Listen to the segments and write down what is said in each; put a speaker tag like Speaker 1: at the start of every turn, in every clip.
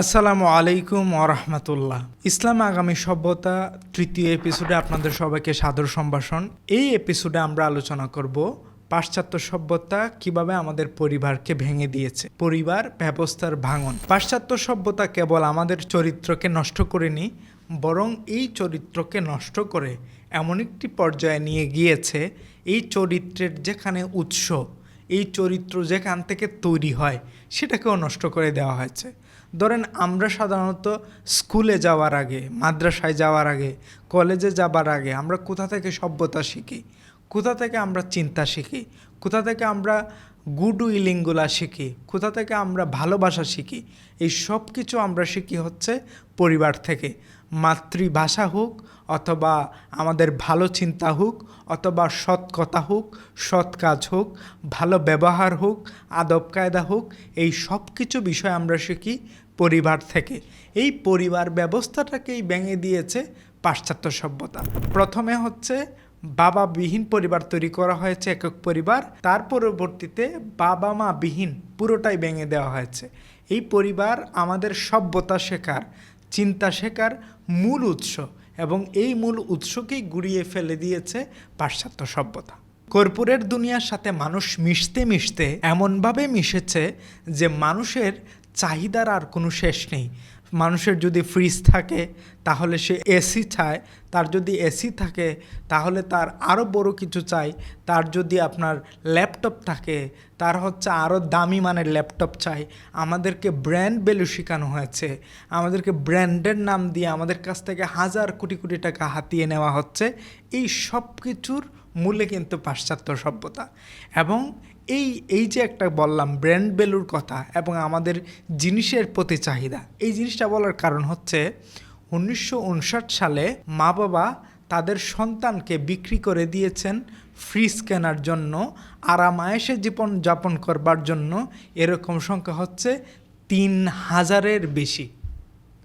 Speaker 1: আসসালামু আলাইকুম ওরহমতুল্লাহ ইসলাম আগামী সভ্যতা তৃতীয় এপিসোডে আপনাদের সবাইকে সাদর সম্ভাষণ। এই এপিসোডে আমরা আলোচনা করব পাশ্চাত্য সভ্যতা কীভাবে আমাদের পরিবারকে ভেঙে দিয়েছে। পরিবার, ব্যবস্থার ভাঙন। পাশ্চাত্য সভ্যতা কেবল আমাদের চরিত্রকে নষ্ট করেনি, বরং এই চরিত্রকে নষ্ট করে এমন একটি পর্যায়ে নিয়ে গিয়েছে এই চরিত্রের যেখানে উৎস, এই চরিত্র যেখান থেকে তৈরি হয়, সেটাকেও নষ্ট করে দেওয়া হয়েছে। ধরেন আমরা সাধারণত স্কুলে যাওয়ার আগে, মাদ্রাসায় যাওয়ার আগে, কলেজে যাবার আগে আমরা কোথা থেকে সভ্যতা শিখি? কোথা থেকে আমরা চিন্তা শিখি? কোথা থেকে আমরা গুড উইলিংগুলা শিখি? কোথা থেকে আমরা ভালোবাসা শিখি? এই সব কিছু আমরা শিখি হচ্ছে পরিবার থেকে। মাতৃভাষা হোক অথবা আমাদের ভালো চিন্তা হোক অথবা সৎ কথা হোক, সৎ কাজ হোক, ভালো ব্যবহার হোক, আদব কায়দা হোক, এই সব কিছু বিষয় আমরা শিখি পরিবার থেকে। এই পরিবার ব্যবস্থাটাকেই ভেঙে দিয়েছে পাশ্চাত্য সভ্যতা। প্রথমে হচ্ছে বাবা বিহীন পরিবার তৈরি করা হয়েছে, একক পরিবার। তার পরবর্তীতে বাবা মা বিহীন পুরোটাই ভেঙে দেওয়া হয়েছে। এই পরিবার আমাদের সভ্যতা শেখার, চিন্তা শেখার মূল উৎস এবং এই মূল উৎসকেই গুড়িয়ে ফেলে দিয়েছে পাশ্চাত্য সভ্যতা। কর্পূরের দুনিয়ার সাথে মানুষ মিশতে মিশতে এমনভাবে মিশেছে যে মানুষের চাহিদার আর কোনো শেষ নেই। মানুষের যদি ফ্রিজ থাকে, তাহলে সে এসি চায়। তার যদি এসি থাকে, তাহলে তার আরও বড় কিছু চাই। তার যদি আপনার ল্যাপটপ থাকে, তার হচ্ছে আরও দামি মানের ল্যাপটপ চাই। আমাদেরকে ব্র্যান্ড ভ্যালু শেখানো হয়েছে। আমাদেরকে ব্র্যান্ডের নাম দিয়ে আমাদের কাছ থেকে হাজার কোটি কোটি টাকা হাতিয়ে নেওয়া হচ্ছে। এই সব কিছুর মূলে কিন্তু পাশ্চাত্য সভ্যতা। এবং এই এই যে একটা বললাম, ব্র্যান্ড ভ্যালুর কথা এবং আমাদের জিনিসের প্রতি চাহিদা, এই জিনিসটা বলার কারণ হচ্ছে উনিশশো উনষাট সালে মা বাবা তাদের সন্তানকে বিক্রি করে দিয়েছেন ফ্রিজ কেনার জন্য। আরামায়েসে জীবন যাপন করবার জন্য এরকম সংখ্যা হচ্ছে তিন হাজারের বেশি।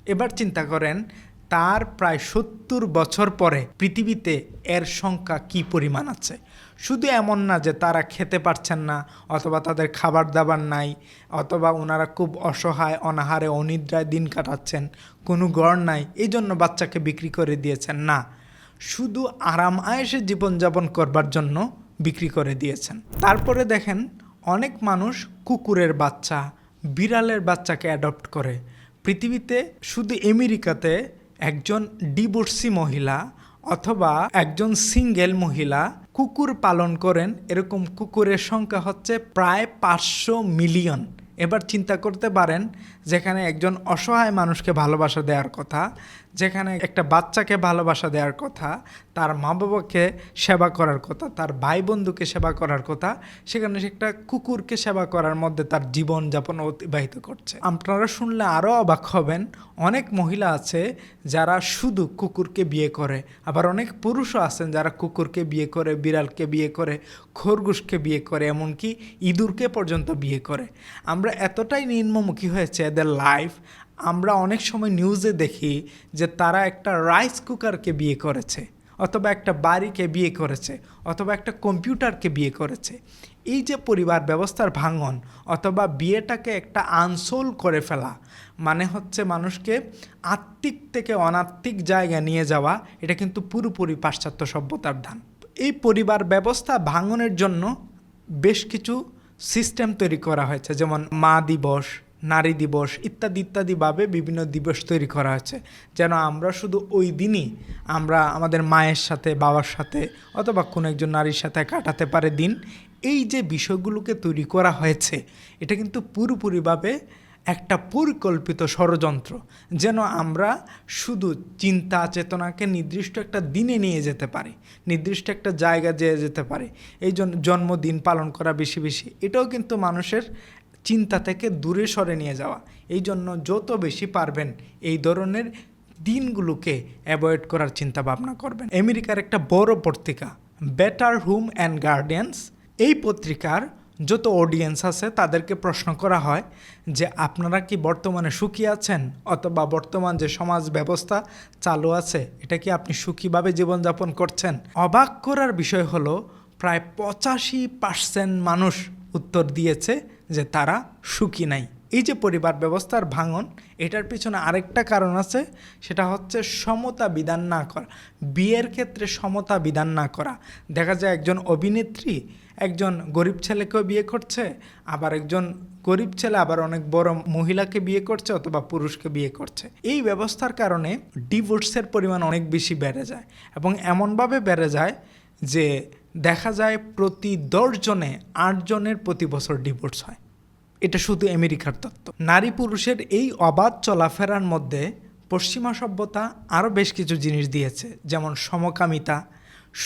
Speaker 1: এবার চিন্তা করেন তার প্রায় সত্তর বছর পরে পৃথিবীতে এর সংখ্যা কি পরিমাণ আছে? শুধু এমন না যে তারা খেতে পারছেন না, অথবা তাদের খাবার দাবার নাই, অথবা ওনারা খুব অসহায়, অনাহারে, অনিদ্রায় দিন কাটাচ্ছেন, কোনো গড় নাই এই জন্য বাচ্চাকে বিক্রি করে দিয়েছেন। না, শুধু আরাম আয়েসে জীবনযাপন করবার জন্য বিক্রি করে দিয়েছেন। তারপরে দেখেন, অনেক মানুষ কুকুরের বাচ্চা, বিড়ালের বাচ্চাকে অ্যাডপ্ট করে। পৃথিবীতে শুধু আমেরিকাতে একজন ডিভোর্সি মহিলা অথবা একজন সিঙ্গেল মহিলা কুকুর পালন করেন, এরকম কুকুরের সংখ্যা হচ্ছে প্রায় পাঁচশো মিলিয়ন। এবার চিন্তা করতে পারেন যেখানে একজন অসহায় মানুষকে ভালোবাসা দেওয়ার কথা, যেখানে একটা বাচ্চাকে ভালোবাসা দেওয়ার কথা, তার মা বাবাকে সেবা করার কথা, তার ভাই বন্ধুকে সেবা করার কথা, সেখানে সে একটা কুকুরকে সেবা করার মধ্যে তার জীবন যাপন অতিবাহিত করছে। আপনারা শুনলে আরও অবাক হবেন, অনেক মহিলা আছে যারা শুধু কুকুরকে বিয়ে করে, আবার অনেক পুরুষও আছেন যারা কুকুরকে বিয়ে করে, বিড়ালকে বিয়ে করে, খরগোশকে বিয়ে করে, এমনকি ইঁদুরকে পর্যন্ত বিয়ে করে। আমরা এতটাই নিম্নমুখী হয়েছে এদের লাইফ আমরা অনেক সময় নিউজে দেখি যে তারা একটা রাইস কুকারকে বিয়ে করেছে, অথবা একটা বাড়িকে বিয়ে করেছে, অথবা একটা কম্পিউটারকে বিয়ে করেছে। এই যে পরিবার ব্যবস্থার ভাঙন, অথবা বিয়েটাকে একটা আনসোল করে ফেলা মানে হচ্ছে মানুষকে আত্মিক থেকে অনাত্মিক জায়গা নিয়ে যাওয়া, এটা কিন্তু পুরোপুরি পাশ্চাত্য সভ্যতার ধান। এই পরিবার ব্যবস্থা ভাঙনের জন্য বেশ কিছু সিস্টেম তৈরি করা হয়েছে, যেমন মা দিবস, নারী দিবস ইত্যাদি ইত্যাদিভাবে বিভিন্ন দিবস তৈরি করা হয়েছে। যেন আমরা শুধু ওই দিনই আমরা আমাদের মায়ের সাথে, বাবার সাথে অথবা কোনো একজন নারীর সাথে কাটাতে পারে দিন। এই যে বিষয়গুলোকে তৈরি করা হয়েছে, এটা কিন্তু পুরোপুরিভাবে একটা পরিকল্পিত ষড়যন্ত্র, যেন আমরা শুধু চিন্তা চেতনাকে নির্দিষ্ট একটা দিনে নিয়ে যেতে পারি, নির্দিষ্ট একটা জায়গা যেয়ে যেতে পারি, এই জন্য জন্মদিন পালন করা বেশি বেশি, এটাও কিন্তু মানুষের চিন্তা থেকে দূরে সরে নিয়ে যাওয়া। এই জন্য যত বেশি পারবেন এই ধরনের দিনগুলোকে অ্যাভয়েড করার চিন্তা ভাবনা করবেন। আমেরিকার একটা বড় পত্রিকা বেটার হুম অ্যান্ড গার্ডিয়ান্স এই পত্রিকার যত অডিয়েন্স আছে, তাদেরকে প্রশ্ন করা হয় যে আপনারা কি বর্তমানে সুখী আছেন অথবা বর্তমান যে সমাজ ব্যবস্থা চালু আছে, এটা কি আপনি সুখীভাবে জীবনযাপন করছেন? অবাক করার বিষয় হলো, প্রায় পঁচাশি পার্সেন্ট মানুষ উত্তর দিয়েছে যে তারা সুখী নাই। এই যে পরিবার ব্যবস্থার ভাঙন, এটার পিছনে আরেকটা কারণ আছে, সেটা হচ্ছে সমতা বিধান না করা। বিয়ের ক্ষেত্রে সমতা বিধান না করা। দেখা যায় একজন অভিনেত্রী একজন গরিব ছেলেকেও বিয়ে করছে, আবার একজন গরিব ছেলে আবার অনেক বড় মহিলাকে বিয়ে করছে অথবা পুরুষকে বিয়ে করছে। এই ব্যবস্থার কারণে ডিভোর্সের পরিমাণ অনেক বেশি বেড়ে যায় এবং এমনভাবে বেড়ে যায় যে দেখা যায় প্রতি দশজনে আটজনের প্রতি বছর ডিভোর্স হয়। এটা শুধু আমেরিকার তত্ত্ব। নারী পুরুষের এই অবাধ চলাফেরার মধ্যে পশ্চিমা সভ্যতা আরও বেশ কিছু জিনিস দিয়েছে, যেমন সমকামিতা,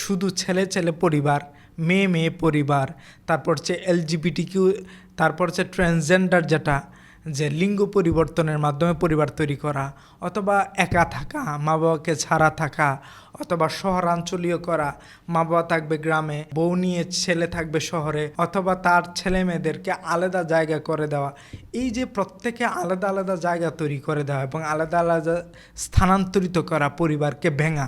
Speaker 1: শুধু ছেলে ছেলে পরিবার, মেয়ে মেয়ে পরিবার, তারপর হচ্ছে এলজিবিটি কিউ তারপর হচ্ছে ট্রান্সজেন্ডার যেটা যে লিঙ্গ পরিবর্তনের মাধ্যমে পরিবার তৈরি করা, অথবা একা থাকা, মা বাবাকে ছাড়া থাকা, অথবা শহরাঞ্চলীয় করা, মা বাবা থাকবে গ্রামে, বউ নিয়ে ছেলে থাকবে শহরে, অথবা তার ছেলে মেয়েদেরকে আলাদা জায়গা করে দেওয়া। এই যে প্রত্যেকে আলাদা আলাদা জায়গা তৈরি করে দেওয়া এবং আলাদা আলাদা স্থানান্তরিত করা পরিবারকে ভেঙা,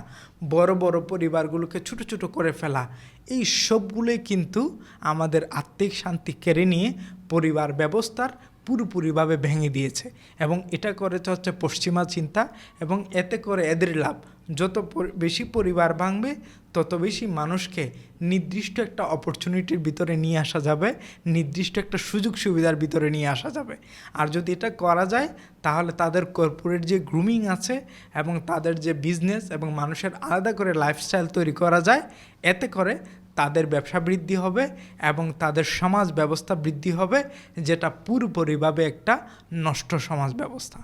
Speaker 1: বড় বড় পরিবারগুলোকে ছোট ছোট করে ফেলা, এই সবগুলোই কিন্তু আমাদের আত্মিক শান্তি কেড়ে নিয়ে পরিবার ব্যবস্থার পুরোপুরিভাবে ভেঙে দিয়েছে এবং এটা করেছে হচ্ছে পশ্চিমা চিন্তা এবং এতে করে এদের লাভ। যত বেশি পরিবার ভাঙবে, তত বেশি মানুষকে নির্দিষ্ট একটা অপরচুনিটির ভিতরে নিয়ে আসা যাবে, নির্দিষ্ট একটা সুযোগ সুবিধার ভিতরে নিয়ে আসা যাবে। আর যদি এটা করা যায়, তাহলে তাদের কর্পোরেট যে গ্রুমিং আছে এবং তাদের যে বিজনেস এবং মানুষের আলাদা করে লাইফস্টাইল তৈরি করা যায়, এতে করে তাদের ব্যবসা বৃদ্ধি হবে এবং তাদের সমাজ ব্যবস্থা বৃদ্ধি হবে, যেটা পুরোপুরিভাবে একটা নষ্ট সমাজ ব্যবস্থা।